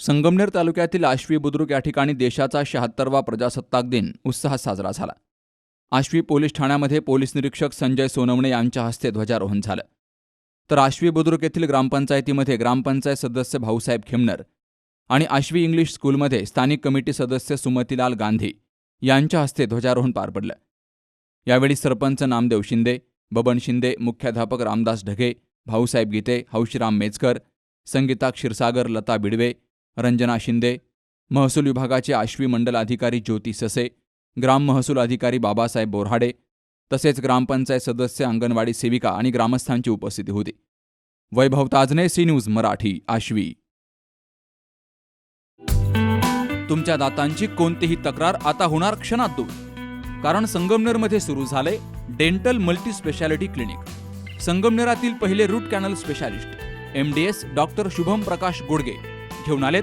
संगमनेर तालुक्यातील आश्वी बुद्रुक या ठिकाणी देशाचा शहात्तरवा प्रजासत्ताक दिन उत्साहात साजरा झाला. आश्वी पोलीस ठाण्यामध्ये पोलीस निरीक्षक संजय सोनवणे यांच्या हस्ते ध्वजारोहण झालं. तर आश्वी बुद्रुक येथील ग्रामपंचायतीमध्ये ग्रामपंचायत सदस्य भाऊसाहेब खेमनर आणि आश्वी इंग्लिश स्कूलमध्ये स्थानिक कमिटी सदस्य सुमतीलाल गांधी यांच्या हस्ते ध्वजारोहण पार पडलं. यावेळी सरपंच नामदेव शिंदे बबन शिंदे मुख्याध्यापक रामदास ढगे भाऊसाहेब गीते हौशीराम मेचकर संगीता क्षीरसागर लता बिडवे रंजना शिंदे महसूल विभागाचे आश्वी मंडल अधिकारी ज्योती ससे ग्राम महसूल अधिकारी बाबासाहेब बोरहाडे तसेच ग्रामपंचायत सदस्य अंगणवाडी सेविका आणि ग्रामस्थांची उपस्थिती होती. Vaibhav Tajne C news Marathi Ashvi. तुमच्या दातांची कोणतीही तक्रार आता होणार क्षणात दूर. कारण संगमनेरमध्ये सुरू झाले डेंटल मल्टी स्पेशालिटी क्लिनिक. संगमनेरातील पहिले root canal specialist M D S doctor Shubham Prakash Godge घेऊन आलेत